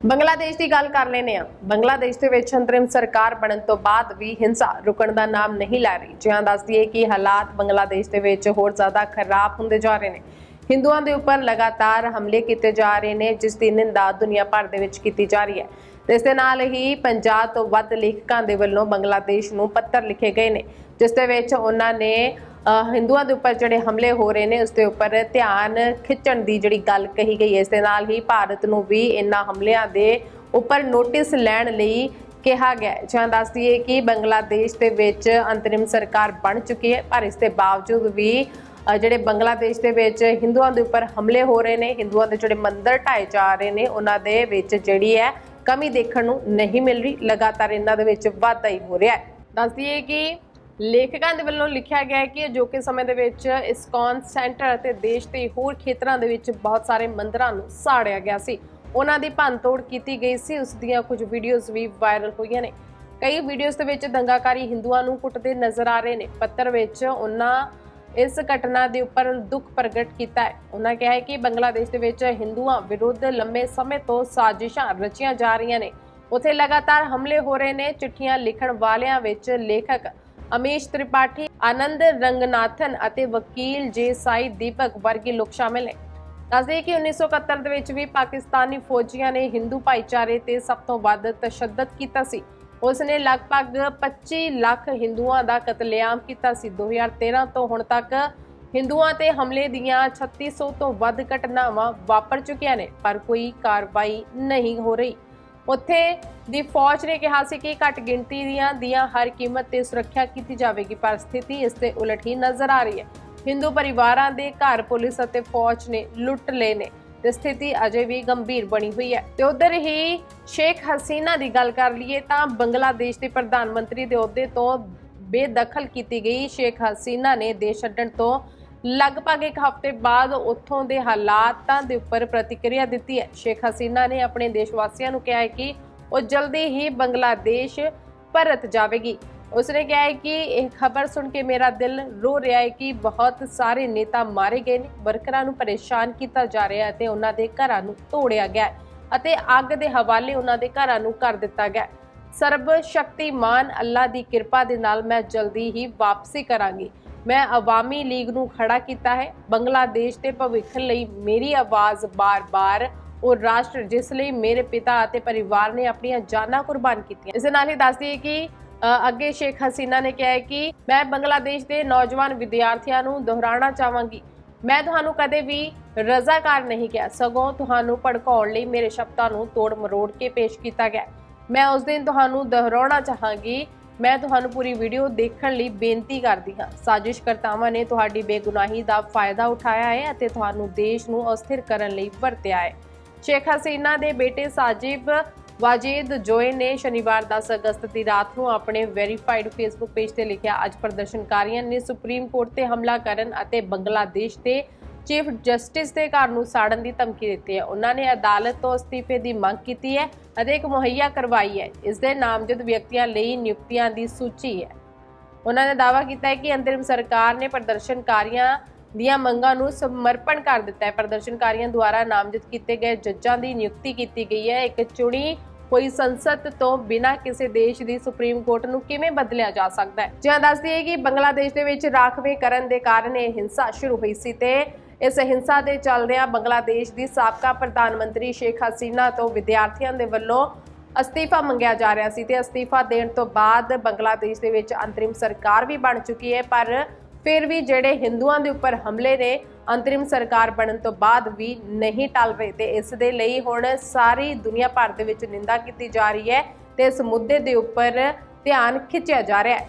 ਬੰਗਲਾਦੇਸ਼ ਦੀ ਗੱਲ ਕਰ ਲੈਨੇ ਆ ਬੰਗਲਾਦੇਸ਼ ਦੇ ਵਿੱਚ ਅੰਤਰਿਮ ਸਰਕਾਰ ਬਣਨ ਤੋਂ ਬਾਅਦ ਵੀ ਹਿੰਸਾ ਰੁਕਣ ਦਾ ਨਾਮ ਨਹੀਂ ਲੈ ਰਹੀ। ਜਿਹਾਂ ਦੱਸਦੀ ਹੈ ਕਿ ਹਾਲਾਤ ਬੰਗਲਾਦੇਸ਼ ਦੇ ਵਿੱਚ ਹੋਰ ਜ਼ਿਆਦਾ ਖਰਾਬ ਹੁੰਦੇ ਜਾ ਰਹੇ ਨੇ। ਹਿੰਦੂਆਂ ਦੇ ਉੱਪਰ ਲਗਾਤਾਰ ਹਮਲੇ ਕੀਤੇ ਜਾ ਰਹੇ ਨੇ, ਜਿਸ ਦੀ ਨਿੰਦਾ ਦੁਨੀਆ ਭਰ ਦੇ ਵਿੱਚ ਕੀਤੀ ਜਾ ਰਹੀ ਹੈ। ਇਸ ਦੇ ਨਾਲ ਹੀ 50 ਤੋਂ ਵੱਧ ਲੇਖਕਾਂ ਦੇ ਵੱਲੋਂ ਬੰਗਲਾਦੇਸ਼ ਨੂੰ ਪੱਤਰ ਲਿਖੇ ਗਏ ਨੇ, ਜਿਸ ਦੇ ਵਿੱਚ ਉਹਨਾਂ ਨੇ ਹਿੰਦੂਆਂ ਦੇ ਉੱਪਰ ਜਿਹੜੇ ਹਮਲੇ ਹੋ ਰਹੇ ਨੇ, ਉਸ ਦੇ ਉੱਪਰ ਧਿਆਨ ਖਿੱਚਣ ਦੀ ਜਿਹੜੀ ਗੱਲ ਕਹੀ ਗਈ ਹੈ ਇਸ ਦੇ ਨਾਲ ਹੀ ਭਾਰਤ ਨੂੰ ਵੀ ਇਨ੍ਹਾਂ ਹਮਲਿਆਂ ਦੇ ਉੱਪਰ ਨੋਟਿਸ ਲੈਣ ਲਈ ਕਿਹਾ ਗਿਆ ਹੈ। ਜਾਂ ਦੱਸਦੀ ਹੈ ਕਿ ਬੰਗਲਾਦੇਸ਼ ਦੇ ਵਿੱਚ ਅੰਤਰਿਮ ਸਰਕਾਰ ਬਣ ਚੁੱਕੀ ਹੈ, ਪਰ ਇਸ ਦੇ ਬਾਵਜੂਦ ਵੀ ਜਿਹੜੇ ਬੰਗਲਾਦੇਸ਼ ਦੇ ਵਿੱਚ ਹਿੰਦੂਆਂ ਦੇ ਉੱਪਰ ਹਮਲੇ ਹੋ ਰਹੇ ਨੇ, ਹਿੰਦੂਆਂ ਦੇ ਜਿਹੜੇ ਮੰਦਰ ਢਾਏ ਜਾ ਰਹੇ ਨੇ, ਉਹਨਾਂ ਦੇ ਵਿੱਚ ਜਿਹੜੀ ਹੈ ਕਮੀ ਦੇਖਣ ਨੂੰ ਨਹੀਂ ਮਿਲ ਰਹੀ, ਲਗਾਤਾਰ ਇਹਨਾਂ ਦੇ ਵਿੱਚ ਵਾਧਾ ਹੀ ਹੋ ਰਿਹਾ ਹੈ। ਦੱਸਦੀ ਹੈ ਕਿ ਲੇਖਕਾਂ ਦੇ ਵੱਲੋਂ ਲਿਖਿਆ ਗਿਆ ਹੈ ਕਿ ਅਜੋਕੇ ਸਮੇਂ ਦੇ ਵਿੱਚ ਇਸਕॉन ਸੈਂਟਰ ਅਤੇ ਦੇਸ਼ ਦੇ ਹੋਰ ਖੇਤਰਾਂ ਦੇ ਵਿੱਚ ਬਹੁਤ ਸਾਰੇ ਮੰਦਰਾਂ ਨੂੰ ਸਾੜਿਆ ਗਿਆ ਸੀ। ਉਹਨਾਂ ਦੀ ਭੰਨਤੋੜ ਕੀਤੀ ਗਈ ਸੀ। ਉਸ ਦੀਆਂ ਕੁਝ ਵੀਡੀਓਜ਼ ਵੀ ਵਾਇਰਲ ਹੋਈਆਂ ਨੇ। ਕਈ ਵੀਡੀਓਜ਼ ਦੇ ਵਿੱਚ ਦੰਗਾਕਾਰੀ ਹਿੰਦੂਆਂ ਨੂੰ ਕੁੱਟਦੇ ਨਜ਼ਰ ਆ ਰਹੇ ਨੇ। ਪੱਤਰ ਵਿੱਚ ਉਹਨਾਂ ਇਸ ਘਟਨਾ ਦੇ ਉੱਪਰ ਦੁੱਖ ਪ੍ਰਗਟ ਕੀਤਾ ਹੈ। ਉਹਨਾਂ ਕਿਹਾ ਹੈ ਕਿ ਬੰਗਲਾਦੇਸ਼ ਦੇ ਵਿੱਚ ਹਿੰਦੂਆਂ ਵਿਰੁੱਧ ਲੰਮੇ ਸਮੇਂ ਤੋਂ ਸਾਜ਼ਿਸ਼ਾਂ ਰਚੀਆਂ ਜਾ ਰਹੀਆਂ ਨੇ। ਉੱਥੇ ਲਗਾਤਾਰ ਹਮਲੇ ਹੋ ਰਹੇ ਨੇ। ਚਿੱਠੀਆਂ ਲਿਖਣ ਵਾਲਿਆਂ ਵਿੱਚ ਲੇਖਕ ਅਮੇਸ਼ ਤ੍ਰਿਪਾਠੀ, ਆਨੰਦ ਰੰਗਨਾਥਨ ਅਤੇ ਵਕੀਲ ਜੇ ਸਾਈ ਦੀਪਕ ਵਰਗੇ ਲੋਕ ਸ਼ਾਮਿਲ ਨੇ। ਦੱਸਦੇ ਕਿ 1971 ਦੇ ਵਿੱਚ ਵੀ ਪਾਕਿਸਤਾਨੀ ਫੌਜੀਆਂ ਨੇ ਹਿੰਦੂ ਭਾਈਚਾਰੇ ਤੇ ਸਭ ਤੋਂ ਵੱਧ ਤਸ਼ੱਦਦ ਕੀਤਾ ਸੀ। ਉਸ ਨੇ ਲਗਭਗ 25 ਲੱਖ ਹਿੰਦੂਆਂ ਦਾ ਕਤਲੇਆਮ ਕੀਤਾ ਸੀ। 2013 ਤੋਂ ਹੁਣ ਤੱਕ ਹਿੰਦੂਆਂ ਤੇ ਹਮਲੇ ਦੀਆਂ 3600 ਤੋਂ ਵੱਧ ਘਟਨਾਵਾਂ ਵਾਪਰ ਚੁੱਕੀਆਂ ਨੇ, ਪਰ ਕੋਈ ਕਾਰਵਾਈ ਨਹੀਂ ਹੋ ਰਹੀ। ਉੱਥੇ ਦੀ ਫੌਜ ਨੇ ਕਿਹਾ ਸੀ ਕਿ ਘੱਟ ਗਿਣਤੀ ਦੀਆਂ ਦੀਆਂ ਹਰ ਕੀਮਤ ਤੇ ਸੁਰੱਖਿਆ ਕੀਤੀ ਜਾਵੇਗੀ, ਪਰ ਸਥਿਤੀ ਇਸ ਦੇ ਉਲਟ ਹੀ ਨਜ਼ਰ ਆ ਰਹੀ ਹੈ। ਹਿੰਦੂ ਪਰਿਵਾਰਾਂ ਦੇ ਘਰ ਪੁਲਿਸ ਅਤੇ ਫੌਜ ਨੇ ਲੁੱਟ ਲਏ ਨੇ ਤੇ ਸਥਿਤੀ ਅਜੇ ਵੀ ਗੰਭੀਰ ਬਣੀ ਹੋਈ ਹੈ। ਤੇ ਉਧਰ ਹੀ ਸ਼ੇਖ ਹਸੀਨਾ ਦੀ ਗੱਲ ਕਰ ਲਈਏ ਤਾਂ ਬੰਗਲਾਦੇਸ਼ ਦੇ ਪ੍ਰਧਾਨ ਮੰਤਰੀ ਦੇ ਅਹੁਦੇ ਤੋਂ ਬੇਦਖਲ ਕੀਤੀ ਗਈ। ਸ਼ੇਖ ਹਸੀਨਾ ਨੇ ਦੇਸ਼ ਛੱਡਣ ਤੋਂ ਲਗਭਗ ਇੱਕ ਹਫ਼ਤੇ ਬਾਅਦ ਉੱਥੋਂ ਦੇ ਹਾਲਾਤਾਂ ਦੇ ਉੱਪਰ ਪ੍ਰਤੀਕਿਰਿਆ ਦਿੱਤੀ ਹੈ। ਸ਼ੇਖ ਹਸੀਨਾ ਨੇ ਆਪਣੇ ਦੇਸ਼ ਵਾਸੀਆਂ ਨੂੰ ਕਿਹਾ ਹੈ ਕਿ ਉਹ ਜਲਦੀ ਹੀ ਬੰਗਲਾਦੇਸ਼ ਪਰਤ ਜਾਵੇਗੀ। ਉਸਨੇ ਕਿਹਾ ਹੈ ਕਿ ਇਹ ਖਬਰ ਸੁਣ ਕੇ ਮੇਰਾ ਦਿਲ ਰੋ ਰਿਹਾ ਹੈ ਕਿ ਬਹੁਤ ਸਾਰੇ ਨੇਤਾ ਮਾਰੇ ਗਏ ਨੇ। ਵਰਕਰਾਂ ਨੂੰ ਪਰੇਸ਼ਾਨ ਕੀਤਾ ਜਾ ਰਿਹਾ ਹੈ ਤੇ ਉਹਨਾਂ ਦੇ ਘਰਾਂ ਨੂੰ ਤੋੜਿਆ ਗਿਆ ਹੈ ਅਤੇ ਅੱਗ ਦੇ ਹਵਾਲੇ ਉਹਨਾਂ ਦੇ ਘਰਾਂ ਨੂੰ ਕਰ ਦਿੱਤਾ ਗਿਆ ਹੈ। ਸਰਬ ਸ਼ਕਤੀਮਾਨ ਅੱਲਾ ਦੀ ਕਿਰਪਾ ਦੇ ਨਾਲ ਮੈਂ ਜਲਦੀ ਹੀ ਵਾਪਸੀ ਕਰਾਂਗੀ। ਮੈਂ ਅਵਾਮੀ ਲੀਗ ਨੂੰ ਖੜਾ ਕੀਤਾ ਹੈ। ਬੰਗਲਾਦੇਸ਼ ਦੇ ਭਵਿੱਖ ਲਈ ਮੇਰੀ ਆਵਾਜ਼ ਬਾਰ-ਬਾਰ ਉਹ ਰਾਸ਼ਟਰ ਜਿਸ ਲਈ ਮੇਰੇ ਪਿਤਾ ਅਤੇ ਪਰਿਵਾਰ ਨੇ ਆਪਣੀਆਂ ਜਾਨਾਂ ਕੁਰਬਾਨ ਕੀਤੀਆਂ। ਇਸ ਨਾਲ ਹੀ ਦੱਸਦੀ ਹੈ ਕਿ ਅੱਗੇ ਸ਼ੇਖ ਹਸੀਨਾ ਨੇ ਕਿਹਾ ਹੈ ਕਿ ਮੈਂ ਬੰਗਲਾਦੇਸ਼ ਦੇ ਨੌਜਵਾਨ ਵਿਦਿਆਰਥੀਆਂ ਨੂੰ ਦੁਹਰਾਉਣਾ ਚਾਹਾਂਗੀ। ਮੈਂ ਤੁਹਾਨੂੰ ਕਦੇ ਵੀ ਰਜ਼ਾਕਾਰ ਨਹੀਂ ਕਿਹਾ। ਸਗੋਂ ਤੁਹਾਨੂੰ ਭੜਕਾਉਣ ਲਈ ਮੇਰੇ ਸ਼ਬਦਾਂ ਨੂੰ ਤੋੜ ਮਰੋੜ ਕੇ ਪੇਸ਼ ਕੀਤਾ ਗਿਆ। ਮੈਂ ਉਸ ਦਿਨ ਤੁਹਾਨੂੰ ਦੁਹਰਾਉਣਾ ਚਾਹਾਂਗੀ, ਮੈਂ ਤੁਹਾਨੂੰ ਪੂਰੀ ਵੀਡੀਓ ਦੇਖਣ ਲਈ ਬੇਨਤੀ ਕਰਦੀ ਹਾਂ। ਸਾਜ਼ਿਸ਼ਕਰਤਾਵਾਂ ਨੇ ਤੁਹਾਡੀ ਬੇਗੁਨਾਹੀ ਦਾ ਫਾਇਦਾ ਉਠਾਇਆ ਹੈ ਅਤੇ ਤੁਹਾਨੂੰ ਦੇਸ਼ ਨੂੰ ਅਸਥਿਰ ਕਰਨ ਲਈ ਵਰਤਿਆ ਹੈ। ਸ਼ੇਖ ਹਸੀਨਾ ਦੇ ਬੇਟੇ ਸਾਜਿਬ ਵਾਜਿਦ ਜੋਏ ਨੇ ਸ਼ਨੀਵਾਰ 10 ਅਗਸਤ ਦੀ ਰਾਤ ਨੂੰ ਆਪਣੇ ਵੈਰੀਫਾਈਡ ਫੇਸਬੁੱਕ ਪੇਜ ਤੇ ਲਿਖਿਆ, ਅੱਜ ਪ੍ਰਦਰਸ਼ਨਕਾਰੀਆਂ ਨੇ ਸੁਪਰੀਮ ਕੋਰਟ ਤੇ ਹਮਲਾ ਕਰਨ ਅਤੇ ਬੰਗਲਾਦੇਸ਼ ਤੇ ਚੀਫ ਜਸਟਿਸ ਦੇ ਘਰ ਨੂੰ ਸਾੜਨ ਦੀ ਧਮਕੀ ਦਿੱਤੀ ਹੈ। ਉਹਨਾਂ ਨੇ ਅਦਾਲਤ ਤੋਂ ਅਸਤੀਫੇ ਦੀ ਮੰਗ ਕੀਤੀ ਹੈ ਅਤੇ ਇੱਕ ਮੁਹੱਈਆ ਕਰਵਾਈ ਹੈ। ਇਸ ਦੇ ਨਾਮਜ਼ਦ ਵਿਅਕਤੀਆਂ ਲਈ ਨਿਯੁਕਤੀਆਂ ਦੀ ਸੂਚੀ ਹੈ। ਉਹਨਾਂ ਨੇ ਦਾਅਵਾ ਕੀਤਾ ਹੈ ਕਿ ਅੰਤਰਿਮ ਸਰਕਾਰ ਨੇ ਪ੍ਰਦਰਸ਼ਨਕਾਰੀਆਂ ਦੀਆਂ ਮੰਗਾਂ ਨੂੰ ਸਮਰਪਣ ਕਰ ਦਿੱਤਾ ਹੈ। ਪ੍ਰਦਰਸ਼ਨਕਾਰੀਆਂ ਦੁਆਰਾ ਨਾਮਜ਼ਦ ਕੀਤੇ ਗਏ ਜੱਜਾਂ ਦੀ ਨਿਯੁਕਤੀ ਕੀਤੀ ਗਈ ਹੈ। ਇੱਕ ਚੁਣੀ ਹੋਈ ਸੰਸਦ ਤੋਂ ਬਿਨਾਂ ਕਿਸੇ ਦੇਸ਼ ਦੀ ਸੁਪਰੀਮ ਕੋਰਟ ਨੂੰ ਕਿਵੇਂ ਬਦਲਿਆ ਜਾ ਸਕਦਾ ਹੈ? ਜਿਵੇਂ ਦੱਸਦੀ ਹੈ ਕਿ ਬੰਗਲਾਦੇਸ਼ ਦੇ ਵਿੱਚ ਰਾਖਵੇਂ ਕਰਨ ਦੇ ਕਾਰਨ ਇਹ ਹਿੰਸਾ ਸ਼ੁਰੂ ਹੋਈ ਸੀ ਤੇ ਇਸ ਹਿੰਸਾ ਦੇ ਚੱਲਦਿਆਂ ਬੰਗਲਾਦੇਸ਼ ਦੀ ਸਾਬਕਾ ਪ੍ਰਧਾਨ ਮੰਤਰੀ ਸ਼ੇਖ ਹਸੀਨਾ ਤੋਂ ਵਿਦਿਆਰਥੀਆਂ ਦੇ ਵੱਲੋਂ ਅਸਤੀਫਾ ਮੰਗਿਆ ਜਾ ਰਿਹਾ ਸੀ ਤੇ ਅਸਤੀਫਾ ਦੇਣ ਤੋਂ ਬਾਅਦ ਬੰਗਲਾਦੇਸ਼ ਦੇ ਵਿੱਚ ਅੰਤਰਿਮ ਸਰਕਾਰ ਵੀ ਬਣ ਚੁੱਕੀ ਹੈ, ਪਰ ਫਿਰ ਵੀ ਜਿਹੜੇ ਹਿੰਦੂਆਂ ਦੇ ਉੱਪਰ ਹਮਲੇ ਨੇ, ਅੰਤਰਿਮ ਸਰਕਾਰ ਬਣਨ ਤੋਂ ਬਾਅਦ ਵੀ ਨਹੀਂ ਟਲ ਰਹੇ ਤੇ ਇਸ ਦੇ ਲਈ ਹੁਣ ਸਾਰੀ ਦੁਨੀਆ ਭਰ ਦੇ ਵਿੱਚ ਨਿੰਦਾ ਕੀਤੀ ਜਾ ਰਹੀ ਹੈ ਤੇ ਇਸ ਮੁੱਦੇ ਦੇ ਉੱਪਰ ਧਿਆਨ ਖਿੱਚਿਆ ਜਾ ਰਿਹਾ ਹੈ।